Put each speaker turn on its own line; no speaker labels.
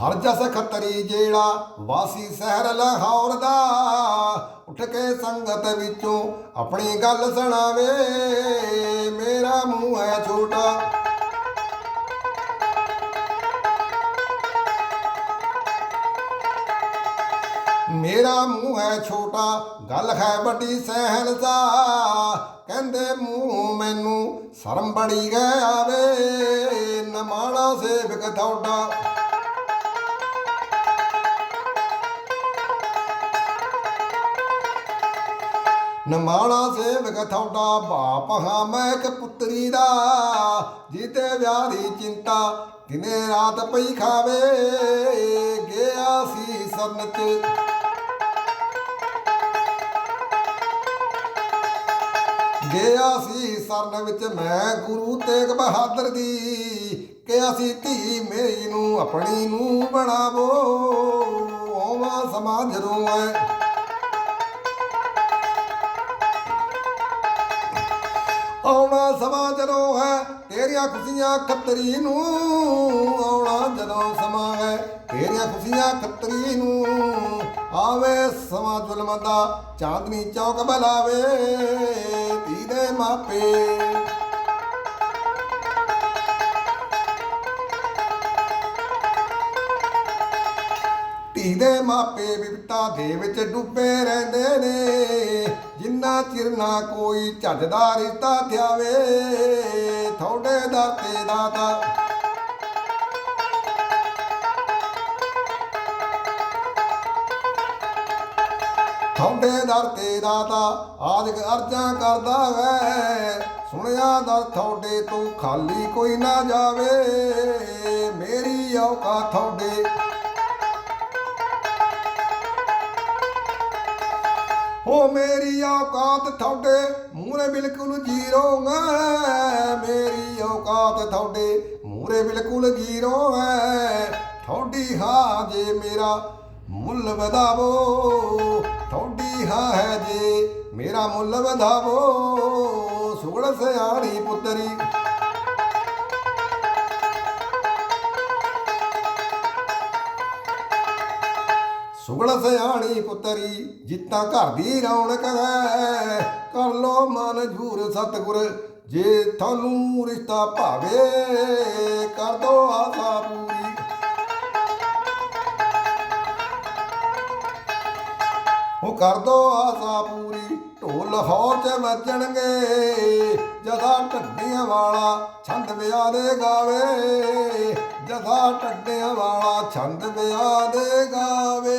ਹਰ ਜਸ ਖੱਤਰੀ ਜਿਹੜਾ ਵਾਸੀ ਸ਼ਹਿਰ ਲਾਹੌਰ ਦਾ, ਉੱਠ ਕੇ ਸੰਗਤ ਵਿੱਚੋਂ ਆਪਣੀ ਗੱਲ ਸੁਣਾਵੇ। ਮੇਰਾ ਮੂੰਹ ਹੈ ਛੋਟਾ। ਮੇਰਾ ਮੂੰਹ ਹੈ ਛੋਟਾ, ਗੱਲ ਹੈ ਵੱਡੀ ਸਹਿਨਸਾ ਕਹਿੰਦੇ ਮੂੰਹ ਮੈਨੂੰ ਸ਼ਰਮ ਬੜੀ ਗਏ ਆਵੇ ਨਮਾਣਾ ਸੇਵਕ ਤੁਹਾਡਾ। ਨਮਾਣਾ ਸੇਵਕ ਤੁਹਾਡਾ ਬਾਪ, ਹਾਂ ਮੈਂ ਇੱਕ ਪੁੱਤਰੀ ਦਾ, ਜੀਤੇ ਵਿਆਹ ਦੀ ਚਿੰਤਾ ਦਿਨੇ ਰਾਤ ਪਈ ਖਾਵੇ? ਗਿਆ ਸੀ ਸਰਨ ਚ ਗਿਆ ਸੀ ਸਰਨ ਵਿੱਚ ਮੈਂ ਗੁਰੂ ਤੇਗ ਬਹਾਦਰ ਦੀ, ਕਿਹਾ ਸੀ, ਧੀ ਮੇਰੀ ਨੂੰ ਆਪਣੀ ਨੂੰ ਬਣਾਵੋ, ਓਵਾ ਸਮਾਜ ਜਦੋਂ ਆਉਣਾ ਸਮਾਂ ਜਦੋਂ ਹੈ, ਤੇਰੀਆਂ ਖੁਸ਼ੀਆਂ ਖੱਤਰੀ ਨੂੰ ਆਉਣਾ ਜਦੋਂ ਸਮਾਂ ਹੈ। ਤੇਰੀਆਂ ਖੁਸ਼ੀਆਂ ਖੱਤਰੀ ਨੂੰ ਆਵੇ ਸਮਾਂ ਜ਼ੁਲਮ ਦਾ, ਚਾਂਦਨੀ ਚੌਕ ਬਲਾਵੇ ਧੀ ਦੇ ਮਾਪੇ। ਧੀ ਦੇ ਮਾਪੇ ਵਿਪਤਾ ਦੇ ਵਿੱਚ ਡੁੱਬੇ ਰਹਿੰਦੇ ਨੇ। ਜਿੰਨਾ ਚਿਰ ਨਾ ਕੋਈ ਝੱਜਦਾ ਰਿਸ਼ਤਾ ਥਿਆਵੇ ਥੋੜੇ ਦਰ ਤੇ। ਦਾਤਾ ਥੋੜੇ ਦਰ ਤੇ ਦਾਤਾ ਆਦਿਕ ਅਰਜ਼ਾਂ ਕਰਦਾ ਵੈ। ਸੁਣਿਆ ਦਰ ਥੋੜੇ ਤੋਂ ਖਾਲੀ ਕੋਈ ਨਾ ਜਾਵੇ। ਮੇਰੀ ਔਕਾ ਥੋੜੇ ਹੋ ਮੇਰੀ ਔਕਾਤ ਤੁਹਾਡੇ ਮੂਰੇ ਬਿਲਕੁਲ ਜ਼ੀਰੋ ਹੈ। ਮੇਰੀ ਔਕਾਤ ਤੁਹਾਡੇ ਮੂਰੇ ਬਿਲਕੁਲ ਜ਼ੀਰੋ ਹੈ। ਤੁਹਾਡੀ ਹਾਂ ਜੇ ਮੇਰਾ ਮੁੱਲ ਵਧਾਵੋ, ਤੁਹਾਡੀ ਹਾਂ ਹੈ ਜੇ ਮੇਰਾ ਮੁੱਲ ਵਧਾਵੋ। ਸੁਗੜ ਸਿਆੜੀ ਪੁੱਤਰੀ ਸੁਗੜ ਸਿਆਣੀ ਪੁੱਤਰੀ, ਜਿੱਤਾਂ ਘਰ ਦੀ ਰੌਣਕ ਹੈ। ਕਰ ਲੋ ਮਨਜੂਰ ਸਤਗੁਰ, ਜੇ ਤੁਹਾਨੂੰ ਰਿਸ਼ਤਾ ਭਾਵੇ, ਕਰ ਦੋ ਆਸਾ ਪੂਰੀ। ਉਹ ਕਰ ਦੋ ਆਸਾ ਪੂਰੀ। ਲਾਹੌਰ ਚ ਵੱਜਣਗੇ ਜਦਾ ਢੱਡੀਆਂ ਵਾਲਾ ਛੰਦ ਵਿਆਹ ਦੇ ਗਾਵੇ। ਜਦਾ ਢੱਡੀਆਂ ਵਾਲਾ ਛੰਦ ਵਿਆਹ ਦੇ ਗਾਵੇ।